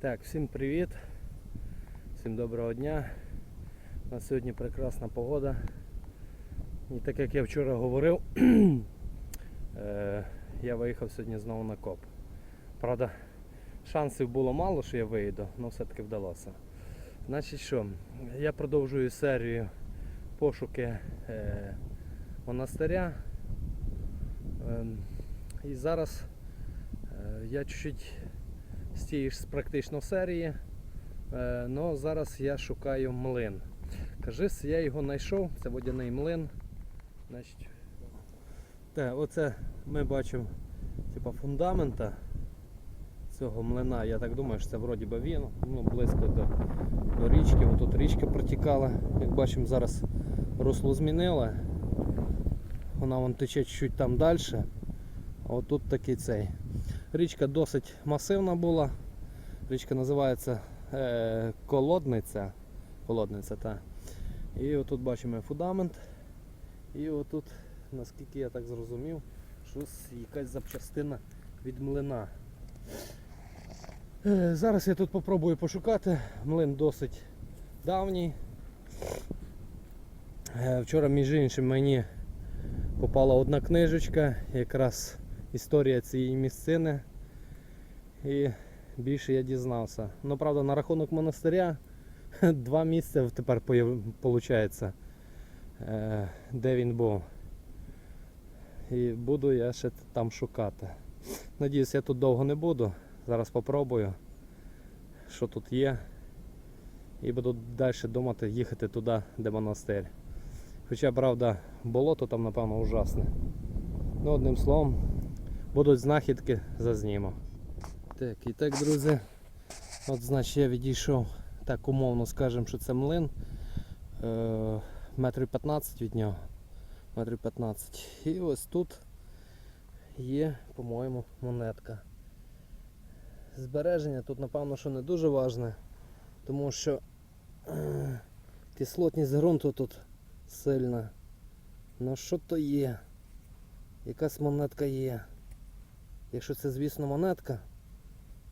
Так, всім привіт, всім доброго дня. У нас сьогодні прекрасна погода. І так як я вчора говорив, е, я виїхав сьогодні знову на коп. Правда, шансів було мало, що я виїду, але все-таки вдалося. Значить що, я продовжую серію пошуки е, монастиря. Ем, і зараз е, я чуть-чуть з тієї ж практично серії. але зараз я шукаю млин. Кажись, я його знайшов, це водяний млин. Значить, те, оце ми бачимо типа, фундамента цього млина. Я так думаю, що це вроді би він, ну, близько до, до річки. Отут річка протікала. Як бачимо, зараз русло змінило. Вона вон тече чуть там далі. А отут такий цей. Річка досить масивна була. Річка називається е, Колодниця. Колодниця, та. І отут бачимо фундамент. І отут, наскільки я так зрозумів, щось якась запчастина від млина. Е, зараз я тут попробую пошукати. Млин досить давній. Е, вчора, між іншим, мені попала одна книжечка, якраз історія цієї місцини. І більше я дізнався. Ну, правда, на рахунок монастиря два місця тепер виходить, де він був. І буду я ще там шукати. Надіюсь, я тут довго не буду. Зараз спробую, що тут є. І буду далі думати їхати туди, де монастир. Хоча, правда, болото там, напевно, ужасне. Ну, одним словом, будуть знахідки, зазніму. Так, і так, друзі, от значить я відійшов, так умовно скажемо, що це млин. Е, метрів 15 від нього. Метрів 15. І ось тут є, по-моєму, монетка. Збереження тут, напевно, що не дуже важне, тому що е, кислотність ґрунту тут сильна. Ну що то є? Якась монетка є. Якщо це, звісно, монетка,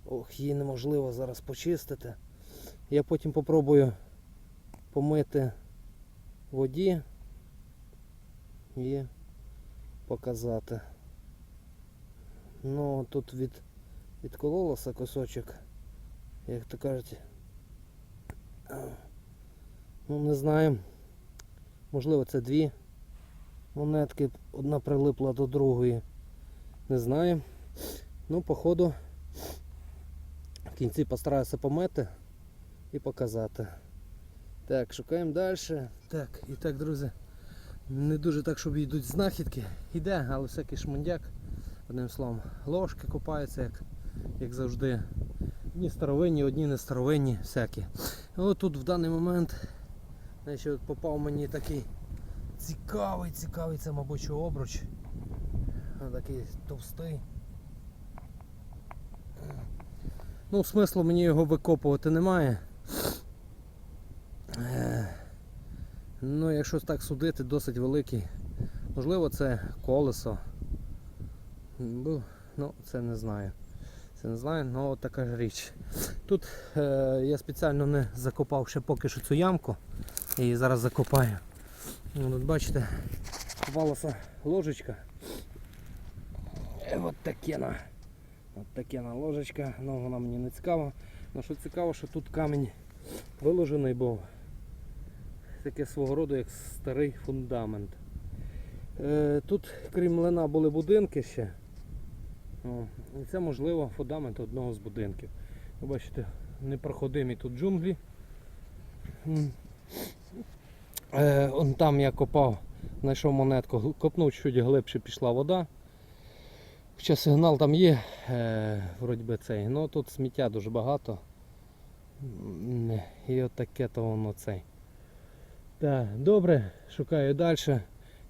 ох, її неможливо зараз почистити. Я потім попробую помити воді і показати. Ну, тут від, відкололося кусочок, як то кажуть. Ну, не знаю. Можливо, це дві монетки, одна прилипла до другої. Не знаю. Ну, походу, в кінці постараюся помити і показати. Так, шукаємо далі. Так, і так, друзі. Не дуже так, щоб йдуть знахідки. Іде, але всякий шмундяк. Одним словом, ложки купаються, як, як завжди. Одні старовинні, одні не старовинні, всякі. От тут в даний момент от попав мені такий цікавий, цікавий, це мабуть обруч. Такий товстий. Ну, смислу мені його викопувати немає. Е, Ну, якщо так судити, досить великий. Можливо, це колесо. Ну, це не знаю. Це не знаю, але от така ж річ. Тут е, я спеціально не закопав ще поки що цю ямку. Її зараз закопаю. Ну, Тут бачите, копалася ложечка. І от таке на. От таке на ложечка. Ну, вона мені не цікава. Ну, що цікаво, що тут камінь виложений був. Таке свого роду як старий фундамент. Е, тут, крім млина, були будинки ще. О, і це можливо фундамент одного з будинків. Ви бачите, непроходимі тут джунглі. Е, он там я копав, знайшов монетку, копнув чуть глибше пішла вода. Хоча сигнал там є, е, вроді би цей, але тут сміття дуже багато. І от таке то воно цей. Так, добре, шукаю далі.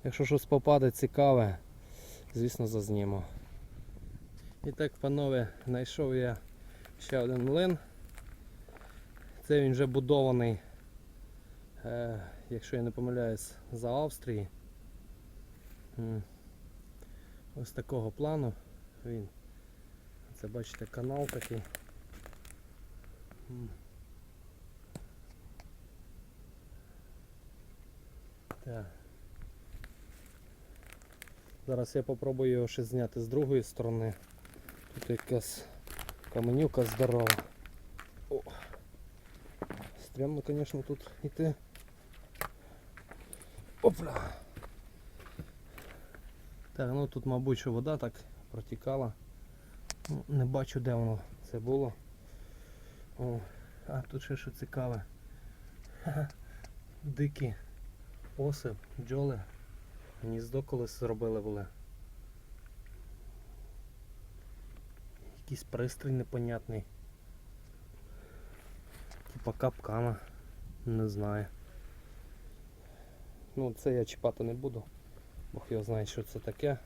Якщо щось попаде цікаве, звісно зазніму. І так, панове, знайшов я ще один млин. Це він вже будований, е, якщо я не помиляюсь, за Австрії. Ось такого плану він. Це бачите канал такий. Так. Зараз я попробую його ще зняти з другої сторони. Тут якась каменюка здорова. О. Стрімно, звісно, тут йти. Опля. Так, ну тут, мабуть, що вода так протікала. Ну, не бачу, де воно це було. О, а тут ще що цікаве. Дикі оси, бджоли. Гніздо колись зробили були. Якийсь пристрій непонятний. Типа капкана. Не знаю. Ну це я чіпати не буду. Бог його знає, що це таке.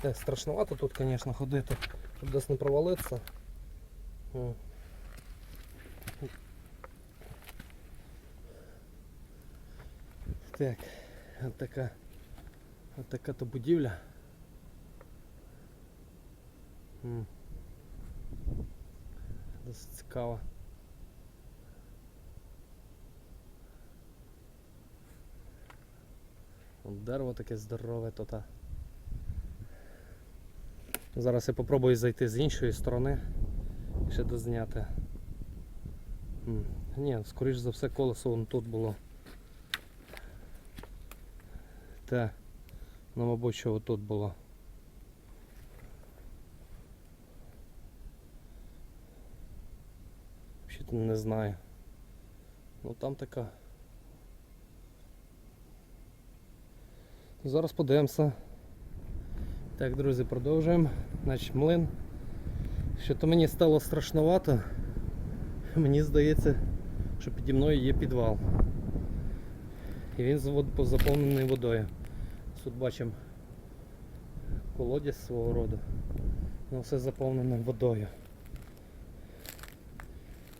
Те, страшновато тут, звісно, ходити, щоб десь не провалитися. Так, от така, то будівля. Досить цікаво. Дерево таке здорове то та. Зараз я попробую зайти з іншої сторони і ще дозняти. Ні, скоріш за все колесо вон тут було. Та, ну мабуть, що отут було. Взагалі не знаю. Ну там така. Зараз подивимося. Так, друзі, продовжуємо. Значить, млин. Що то мені стало страшновато. Мені здається, що піді мною є підвал. І він заповнений водою. Тут бачимо колодязь свого роду. Воно все заповнене водою.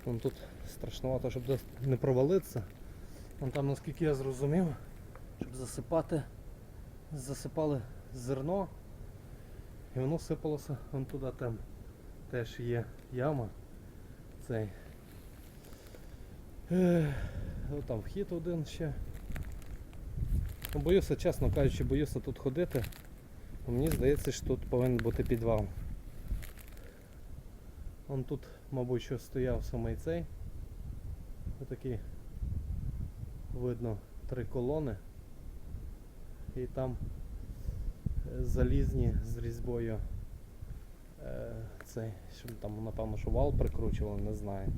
Вон тут страшновато, щоб не провалитися. Вон там, наскільки я зрозумів, щоб засипати, засипали зерно і воно сипалося вон туди там теж є яма. Цей. Ну, там вхід один ще. Ну, Боюся, чесно кажучи, боюся тут ходити. Мені здається, що тут повинен бути підвал. Он тут, мабуть, що стояв самий цей. Отакі видно три колони. І там е, залізні з різьбою е, цей, що там напевно що вал прикручували, не знаю.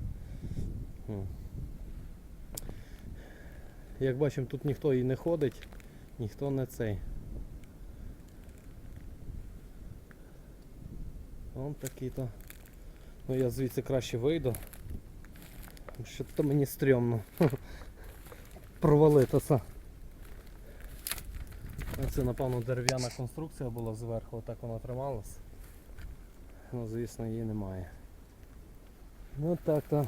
Як бачимо, тут ніхто і не ходить, ніхто не цей. Вон такий то. Ну я звідси краще вийду. Що то мені стрьомно. Провалитися. А Це напевно дерев'яна конструкція була зверху, отак вона трималась. Ну звісно її немає. Ну так то.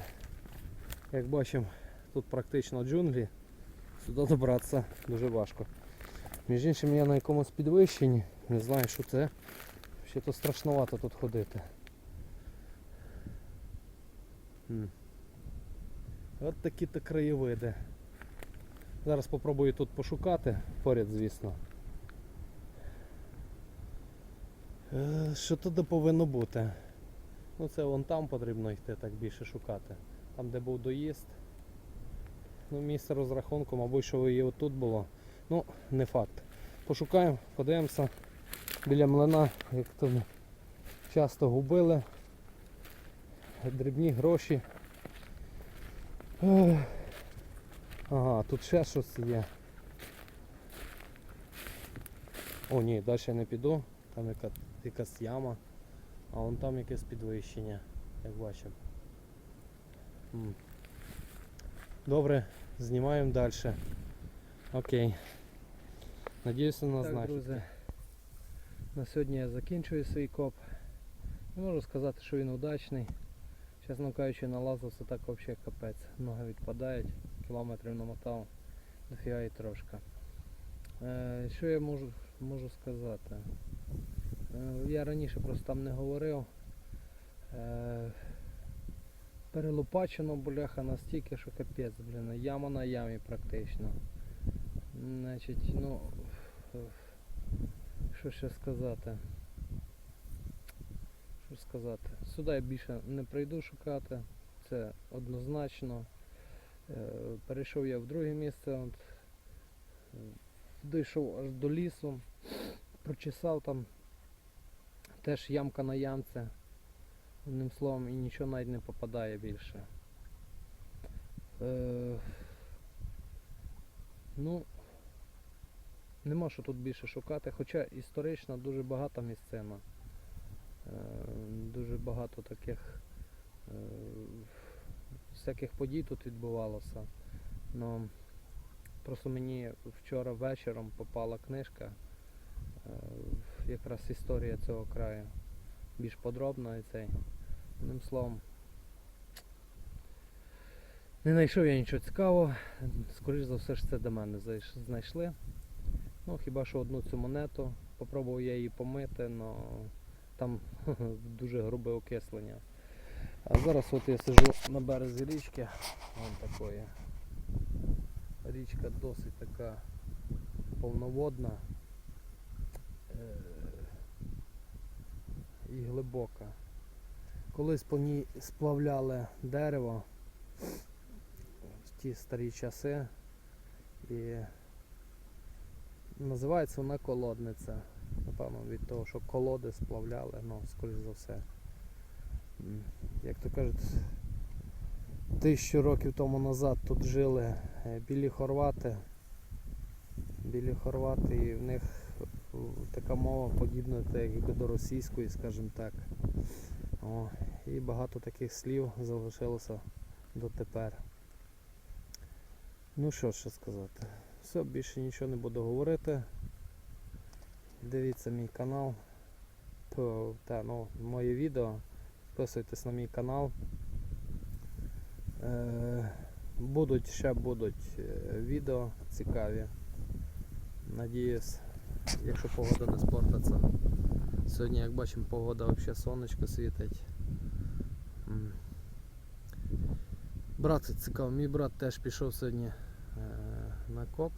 Як бачимо, тут практично джунглі. Сюди добратися дуже важко. Між іншим я на якомусь підвищенні, не знаю що це. Ще то страшновато тут ходити. М. От такі то краєвиди. Зараз попробую тут пошукати, поряд, звісно. Е, Що туди повинно бути? Ну це вон там потрібно йти так більше шукати. Там де був доїзд. Ну, місце розрахунку, мабуть, що і отут було. Ну, не факт. Пошукаємо, подивимося. Біля млина, як то часто губили. Дрібні гроші. Ага, тут ще щось є. О, ні, далі не піду. Там яка, якась яма. А вон там якесь підвищення, як бачимо. Добре, знімаємо далі. Окей. Надіюся на Так, знахідки. друзі, на сьогодні я закінчую свій коп. Не можу сказати, що він удачний. Чесно кажучи, налазився так взагалі капець. Ноги відпадають, кілометрів намотав, дофіга і трошки. Е, що я можу, можу сказати? Е, я раніше просто там не говорив. Е, перелопачено, бляха, настільки, що капець, блін, яма на ямі практично. Значить, ну, що ще сказати? Що сказати? Сюди я більше не прийду шукати, це однозначно. Е, Перейшов я в друге місце, от, дійшов аж до лісу, прочесав там теж ямка на ямце. Одним словом, і нічого навіть не попадає більше. Е, ну, нема що тут більше шукати, хоча історично дуже багата місцина. Е, дуже багато таких е, всяких подій тут відбувалося. Но просто мені вчора вечором попала книжка, якраз історія цього краю. Більш подробно і цей. Одним словом. Не знайшов я нічого цікавого. Скоріше за все ж це до мене знайшли. Ну, хіба що одну цю монету. Попробував я її помити, але там дуже грубе окислення. А зараз от я сижу на березі річки. Вон такої. Річка досить така повноводна і глибока. Колись по ній сплавляли дерево в ті старі часи і називається вона колодниця. Напевно, від того, що колоди сплавляли, ну, скоріш за все. Як то кажуть, тисячу років тому назад тут жили е, білі хорвати. Білі хорвати, і в них така мова подібна так, якби до російської, скажімо так. О, і багато таких слів залишилося дотепер. Ну що ще сказати? Все, більше нічого не буду говорити. Дивіться мій канал. Та, ну, моє відео. Підписуйтесь на мій канал. Е, будуть, ще будуть е, відео цікаві. Надіюсь, якщо погода не спортиться. Сьогодні, як бачимо, погода взагалі сонечко світить. Брат цікаво, мій брат теж пішов сьогодні е, на коп.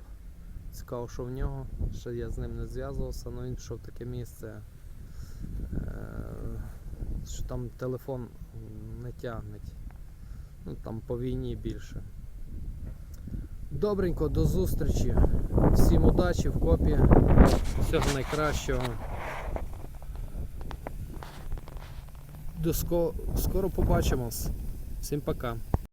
Цікаво, що в нього. Ще я з ним не зв'язувався, але він пішов в таке місце, е, що там телефон не тягнеть. Ну там по війні більше. Добренько, до зустрічі. Всім удачі в копі. Всього найкращого. До ско- скоро побачимось. Всім пока.